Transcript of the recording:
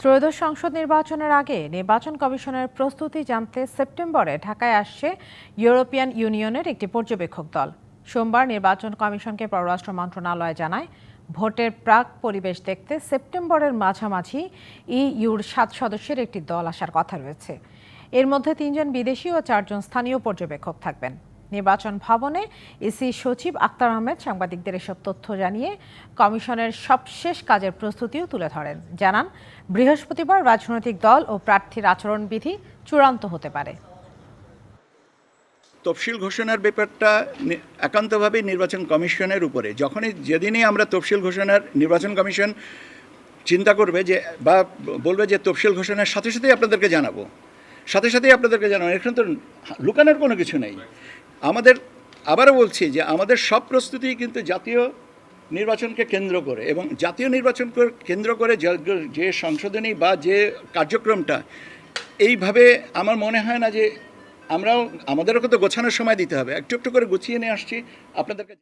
ত্রয়োদশ সংসদ নির্বাচনের আগে নির্বাচন কমিশনের প্রস্তুতি জানতে সেপ্টেম্বরে ঢাকায় আসছে ইউরোপিয়ান ইউনিয়নের একটি পর্যবেক্ষক দল। সোমবার নির্বাচন কমিশনকে পররাষ্ট্র মন্ত্রণালয় জানায়, ভোটের প্রাক পরিবেশ দেখতে সেপ্টেম্বরের মাঝামাঝি ইইউর সাত সদস্যের একটি দল আসার কথা রয়েছে। এর মধ্যে তিনজন বিদেশি ও চারজন স্থানীয় পর্যবেক্ষক থাকবেন। নির্বাচন ভবনে ইসি সচিব আক্তার আহমেদ সাংবাদিকদের এসব তথ্য জানিয়ে কমিশনের সবশেষ কাজের প্রস্তুতিও তুলে ধরেন। জানান, বৃহস্পতিবার রাজনৈতিক দল ও প্রার্থীর আচরণবিধি চূড়ান্ত হতে পারে। তফসিল ঘোষণার ব্যাপারটা একান্তভাবে নির্বাচন কমিশনের উপরে। যখনই যেদিনই আমরা তফসিল ঘোষণার নির্বাচন কমিশন চিন্তা করবে যে, বা বলবে যে তফসিল ঘোষণার সাথে সাথেই আপনাদেরকে জানাব, সাথে সাথেই আপনাদেরকে জানাব, এখানে তো লুকানোর কোনো কিছু নেই। আমাদের, আবারও বলছি যে আমাদের সব প্রস্তুতি কিন্তু জাতীয় নির্বাচনকে কেন্দ্র করে এবং জাতীয় নির্বাচন কেন্দ্র করে যে- সংশোধনী বা যে কার্যক্রমটা, এইভাবে আমার মনে হয় না যে আমরাও, আমাদেরও তো গোছানোর সময় দিতে হবে। একটু একটু করে গুছিয়ে নিয়ে আসছি। আপনাদেরকে